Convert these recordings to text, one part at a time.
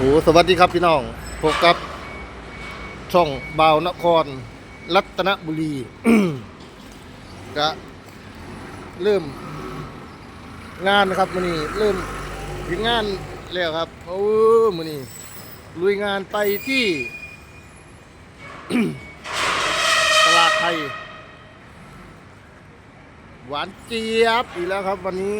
โอ้สวัสดีครับพี่น้องพบกับ ช่องบ่าวนคร รัตนบุรีก็เริ่ม งานนะครับมือนี้เริ่มถึงงานแล้วครับโอ้มือนี้ลุยงานไปที่ ตลาดไทย หวานเจี๊ยบอีกแล้วครับ วันนี้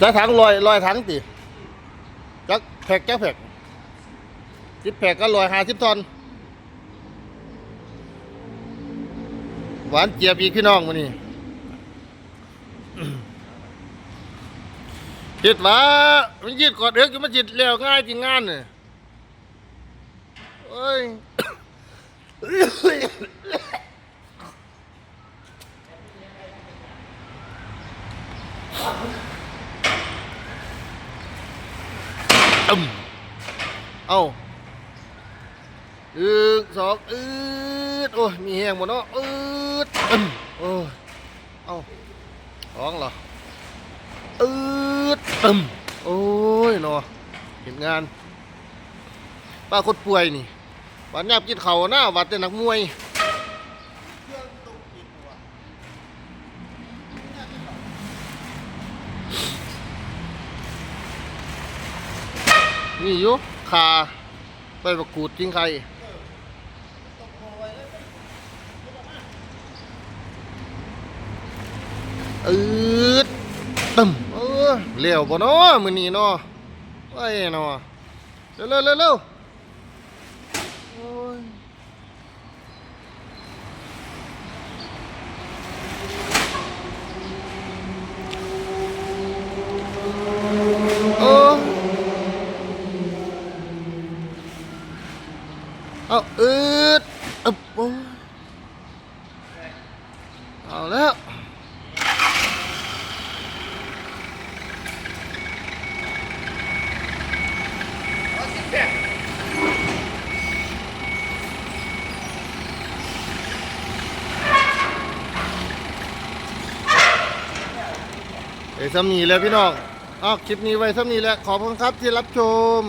จะถังลอยลอยถังติจักแผกจักแผกสิบแผกก็ลอยหาสิบทอน หวานเจี๊ยบอีกพี่น้องมานี่จิตว่ามันยืดกอดเด็กอยู่มันจิตเร็วง่ายจริงงานเนี่ยเอ้ย ตึมเอาอึกสองอืดโอ้ยมีแห้งหมดเนาะอืดตึมโอ้ยเอาท้องเหรออืดตึมโอ้ยเนาะเห็นงานป้าคนป่วยนี่วันยาบกินเขาวหน้าวัดแต่นักมวย นี่อยู่คาไปประกูดจริงใครอืดตึมเออเลี้ยวบ่เนาะมื้อนี้เนาะไอ้เนาะเร็วๆๆๆเร็วเร็วโอ้ยโอ้ เอาอืดอึบโอ้เอาแล้วไอ้ซ้ำนี้แล้วพี่น้องอ้าวคลิปนี้ไว้ซ้ำนี้แหละขอบคุณครับที่รับชม